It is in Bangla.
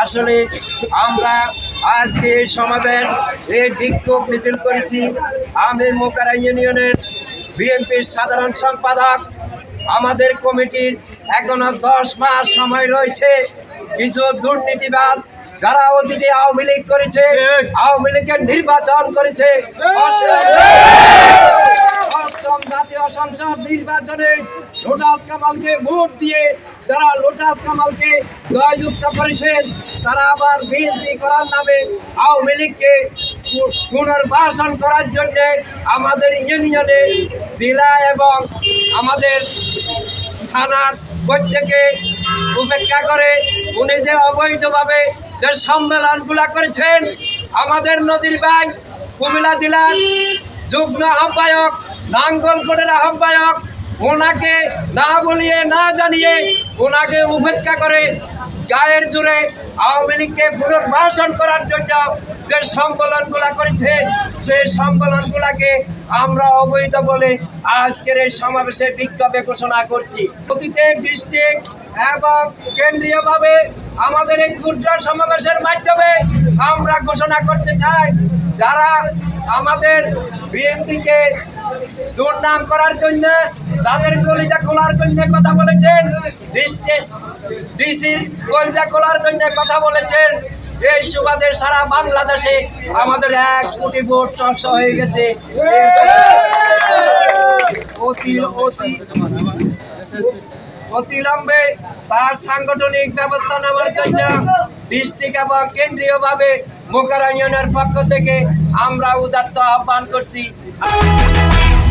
আসলে আমরা আজকে সমাবেশ এই বিক্ষোভ মিছিল করেছি, আমি মোকারা ইউনিয়নের বিএনপির সাধারণ সম্পাদক, আমাদের কমিটির এখনও দশ মাস সময় রয়েছে, কিছু দুর্নীতিবাজ যারা অতীতে আওয়ামী লীগ করেছে আওয়ামী লীগের নির্বাচন করেছে অষ্টম জাতীয় সংসদ নির্বাচনে লোটাস কামালকে ভোট দিয়ে যারা লোটাস কামালকে জয়যুক্ত করেছেন তারা আবার বিএনপি করার নামে আওয়ামী লীগকে পুনর্বাসন করার জন্য আমাদের ইউনিয়নে জেলা এবং আমাদের থানার প্রত্যেকে উপেক্ষা করে উনি যে অবৈধভাবে যে সম্মেলনগুলা করেছেন, আমাদের নদীর ব্যাংক কুমিল্লা জেলার যুগ্ম আহ্বায়ক নাঙ্গলকোটের আহ্বায়ক, ওনাকে না বলিয়ে না জানিয়ে ওনাকে উপেক্ষা করে গায়ের জুড়ে আওয়ামী লীগকে পুনর্বাসন করার জন্য যে সম্মেলনগুলা করেছেন সেই সম্মেলনগুলাকে আমরা অবৈধ বলে আজকের এই সমাবেশে বিক্ষোভে ঘোষণা করছি। অতীতে ডিস্ট্রিক্ট এবং কেন্দ্রীয়ভাবে আমাদের এই ক্ষুদ্র সমাবেশের মাধ্যমে আমরা ঘোষণা করতে চাই, যারা আমাদের বিএনপিকে দুর্নাম করার জন্য যাদের কলিজা খোলার জন্য কথা বলেছেন। ডিসির কলিজা খোলার জন্য কথা বলেছেন। এই সুবাদে সারা বাংলাদেশে আমাদের এক কোটি ভোট নষ্ট হয়ে গেছে। অতি অতি, অতিলম্বে তার সাংগঠনিক ব্যবস্থা নেওয়ার জন্য ডিস্ট্রিক্ট এবং কেন্দ্রীয়ভাবে মোকারা ইউনিয়নের পক্ষ থেকে আমরা উদাত্ত আহ্বান করছি।